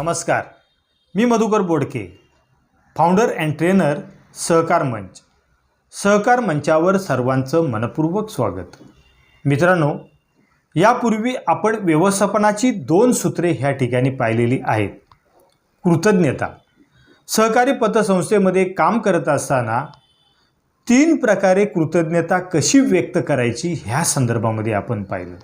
नमस्कार. मी Madhukar Bodke founder and trainer Sahakar Manch. Sahakar मंचावर सर्वांचं मनपूर्वक स्वागत. मित्रांनो यापूर्वी आपण व्यवस्थापनाची दोन सूत्रे ह्या ठिकाणी पाहिलेली आहेत. कृतज्ञता. सहकारी पतसंस्थेमध्ये काम करत असताना तीन प्रकारे कृतज्ञता कशी व्यक्त करायची ह्या संदर्भामध्ये आपण पाहिलं.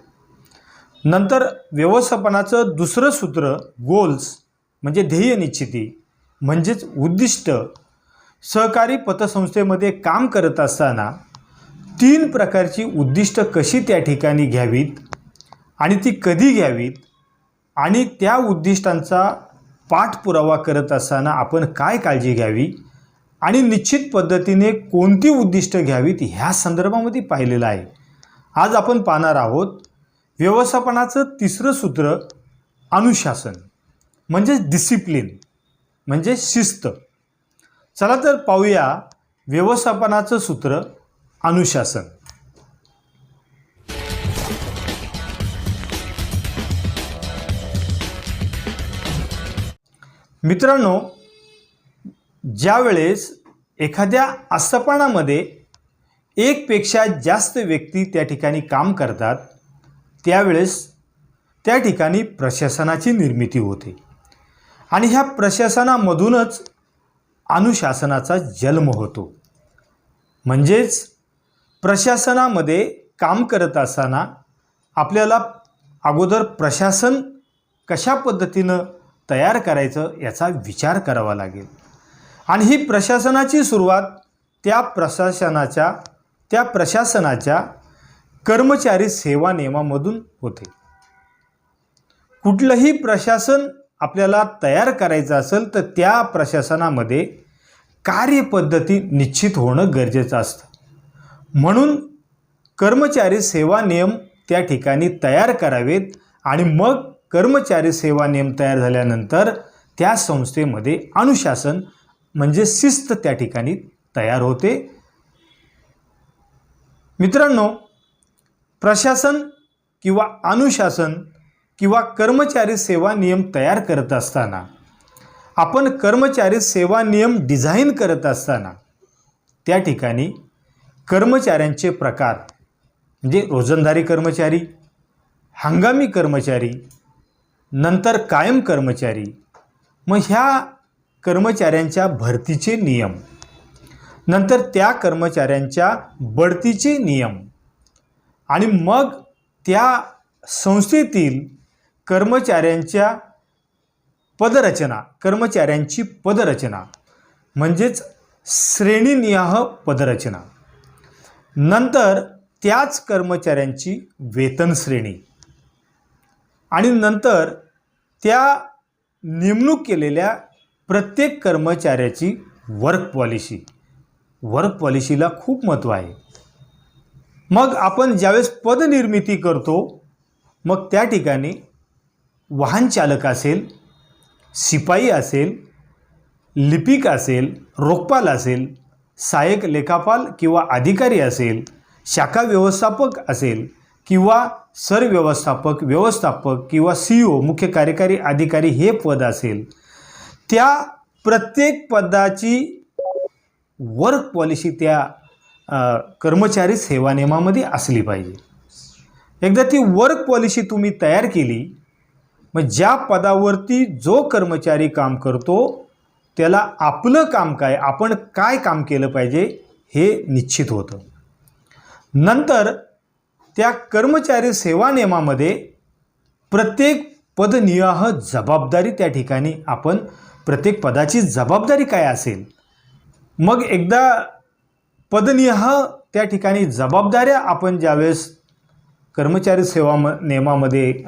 नंतर व्यवस्थापनाचं दुसरं सूत्र गोल्स म्हणजे ध्येय निश्चिती म्हणजेच उद्दिष्ट सहकारी पतसंस्थेमध्ये काम करत असताना तीन प्रकारची उद्दिष्ट कशी त्या ठिकाणी घ्यावीत आणि ती कधी घ्यावीत आणि त्या उद्दिष्टांचा पाठपुरावा करत असताना आपण काय काळजी घ्यावी आणि निश्चित पद्धतीने कोणती उद्दिष्ट घ्यावीत ह्या संदर्भामध्ये पाहिलेलं आहे. आज आपण पाहणार आहोत व्यवस्थापनाचं तिसरं सूत्र अनुशासन. म्हणजेच डिसिप्लिन म्हणजे शिस्त. चला तर पाहूया व्यवस्थापनाचं सूत्र अनुशासन. मित्रांनो ज्यावेळेस एखाद्या आस्थापनामध्ये एकपेक्षा जास्त व्यक्ती त्या ठिकाणी काम करतात त्यावेळेस त्या ठिकाणी प्रशासनाची निर्मिती होते. आणि ह्या प्रशासनामधूनच अनुशासनाचा जन्म होतो. म्हणजेच प्रशासनामध्ये काम करत असताना आपल्याला अगोदर प्रशासन कशा पद्धतीनं तयार करायचं याचा विचार करावा लागेल. आणि ही प्रशासनाची सुरुवात त्या प्रशासनाच्या त्या प्रशासनाच्या कर्मचारी सेवा नियमामधून होते. कुठलंही प्रशासन आपल्याला तयार करायचं असेल तर त्या प्रशासनामध्ये कार्यपद्धती निश्चित होणं गरजेचं असतं. म्हणून कर्मचारी सेवा नियम त्या ठिकाणी तयार करावेत आणि मग कर्मचारी सेवा नियम तयार झाल्यानंतर त्या संस्थेमध्ये अनुशासन म्हणजे शिस्त त्या ठिकाणी तयार होते. मित्रांनो प्रशासन किंवा अनुशासन किंवा कर्मचारी सेवा नियम तयार करत असताना आपण कर्मचारी सेवा नियम डिझाईन करत असताना त्या ठिकाणी कर्मचाऱ्यांचे प्रकार म्हणजे रोजंदारी कर्मचारी हंगामी कर्मचारी नंतर कायम कर्मचारी मग ह्या कर्मचाऱ्यांच्या भरतीचे नियम नंतर त्या कर्मचाऱ्यांच्या बढतीचे नियम आणि मग त्या संस्थेतील कर्मचाऱ्यांच्या पदरचना कर्मचाऱ्यांची पदरचना म्हणजेच श्रेणीनिहाय पदरचना. नंतर त्याच कर्मचाऱ्यांची वेतन श्रेणी. आणि नंतर त्या नेमणूक केलेल्या प्रत्येक कर्मचाऱ्याची वर्क पॉलिसी वर्क पॉलिसीला खूप महत्त्व आहे. मग आपण ज्यावेळेस पदनिर्मिती करतो मग त्या ठिकाणी वाहनचालक असेल शिपाई असेल लिपिक असेल रोखपाल असेल सहाय्यक लेखापाल किंवा अधिकारी असेल शाखा व्यवस्थापक असेल किंवा सर व्यवस्थापक व्यवस्थापक किंवा सी ओ मुख्य कार्यकारी अधिकारी हे पद असेल. त्या प्रत्येक पदाची वर्क पॉलिसी त्या कर्मचारी सेवा नियमामध्ये असली पाहिजे. एकदा ती वर्क पॉलिसी तुम्ही तयार केली मग ज्या पदावरती जो कर्मचारी काम करतो त्याला आपलं काम काय आपण काय काम केलं पाहिजे हे निश्चित होतं. नंतर त्या कर्मचारी सेवा नियमामध्ये प्रत्येक पदनिवाह जबाबदारी त्या ठिकाणी आपण प्रत्येक पदाची जबाबदारी काय असेल मग एकदा पदनिहाय त्या ठिकाणी जबाबदाऱ्या आपण ज्यावेळेस कर्मचारी सेवा म नियमामध्ये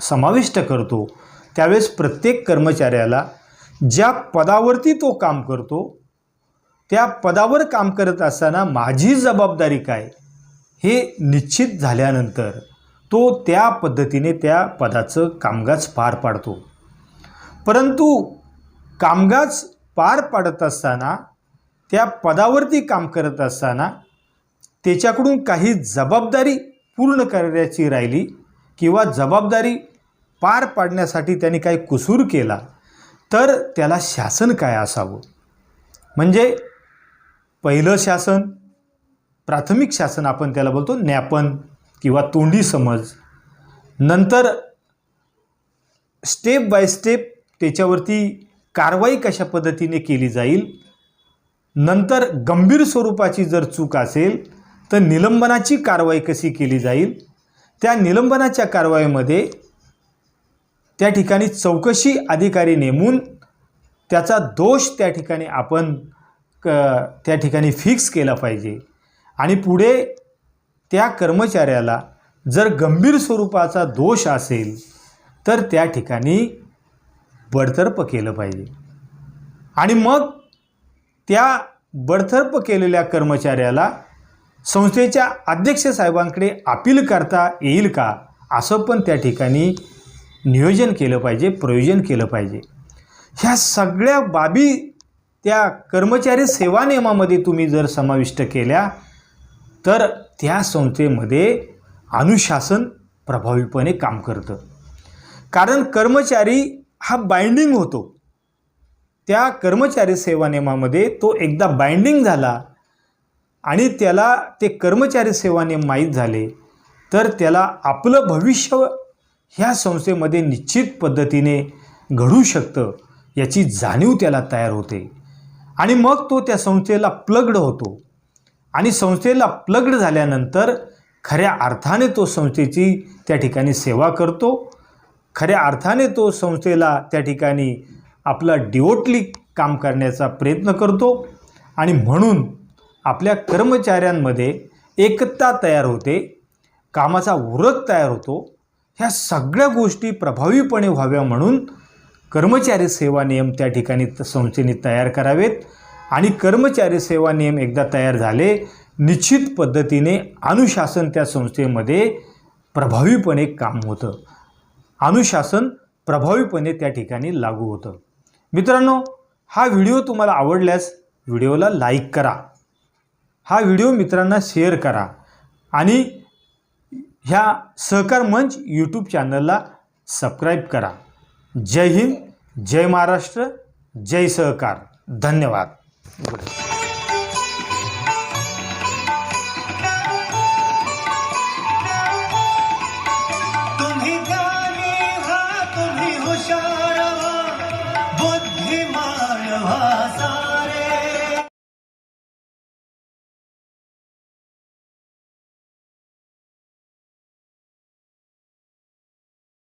समाविष्ट करतो त्यावेळेस प्रत्येक कर्मचाऱ्याला ज्या पदावरती तो काम करतो त्या पदावर काम करत असताना माझी जबाबदारी काय हे निश्चित झाल्यानंतर तो त्या पद्धतीने त्या पदाचं कामकाज पार पाडतो. परंतु कामकाज पार पाडत असताना त्या पदावरती काम करत असताना त्याच्याकडून काही जबाबदारी पूर्ण करायची राहिली किंवा जबाबदारी पार पाडण्यासाठी त्यांनी काही कुसूर केला तर त्याला शासन काय असावं? म्हणजे पहिलं शासन प्राथमिक शासन आपण त्याला बोलतो ज्ञापन किंवा तोंडी समज. नंतर स्टेप बाय स्टेप त्याच्यावरती कारवाई कशा पद्धतीने केली जाईल? नंतर गंभीर स्वरूपाची जर चूक असेल तर निलंबनाची कारवाई कशी केली जाईल? त्या निलंबनाच्या कारवाईमध्ये त्या ठिकाणी चौकशी अधिकारी नेमून त्याचा दोष त्या ठिकाणी आपण क त्या ठिकाणी फिक्स केला पाहिजे. आणि पुढे त्या कर्मचाऱ्याला जर गंभीर स्वरूपाचा दोष असेल तर त्या ठिकाणी बडतर्फ केलं पाहिजे. आणि मग त्या बडतर्फ केलेल्या कर्मचाऱ्याला संस्थेच्या अध्यक्ष साहेबांकडे अपील करता येईल का? असं पण त्या ठिकाणी नियोजन केलं पाहिजे प्रयोजन केलं पाहिजे. ह्या सगळ्या बाबी त्या कर्मचारी सेवा नियमामध्ये तुम्ही जर समाविष्ट केल्या तर त्या संस्थेमध्ये अनुशासन प्रभावीपणे काम करतं. कारण कर्मचारी हा बाइंडिंग होतो. त्या कर्मचारी सेवा नियमामध्ये तो एकदा बाइंडिंग झाला आणि त्याला ते कर्मचारी सेवाने माहीत झाले तर त्याला आपलं भविष्य ह्या संस्थेमध्ये निश्चित पद्धतीने घडू शकतं याची जाणीव त्याला तयार होते. आणि मग तो त्या संस्थेला प्लग्ड होतो. आणि संस्थेला प्लग्ड झाल्यानंतर खऱ्या अर्थाने तो संस्थेची त्या ठिकाणी सेवा करतो. खऱ्या अर्थाने तो संस्थेला त्या ठिकाणी आपला डिओटली काम करण्याचा प्रयत्न करतो. आणि म्हणून आपल्या कर्मचाऱ्यांमध्ये एकता तयार होते कामाचा उरक तयार होतो ह्या सगळ्या गोष्टी प्रभावीपणे व्हाव्या म्हणून कर्मचारी सेवा नियम त्या ठिकाणी त- संस्थेने तयार करावेत आणि कर्मचारी सेवा नियम एकदा तयार झाले निश्चित पद्धतीने अनुशासन त्या संस्थेमध्ये प्रभावीपणे काम होतं. अनुशासन प्रभावीपणे त्या ठिकाणी लागू होतं. मित्रांनो हा व्हिडिओ तुम्हाला आवडल्यास व्हिडिओला लाईक करा. हा व्हिडिओ मित्रांना शेअर करा आणि ह्या सहकार मंच यूट्यूब चॅनलला सबस्क्राईब करा. जय हिंद जय महाराष्ट्र जय सहकार. धन्यवाद.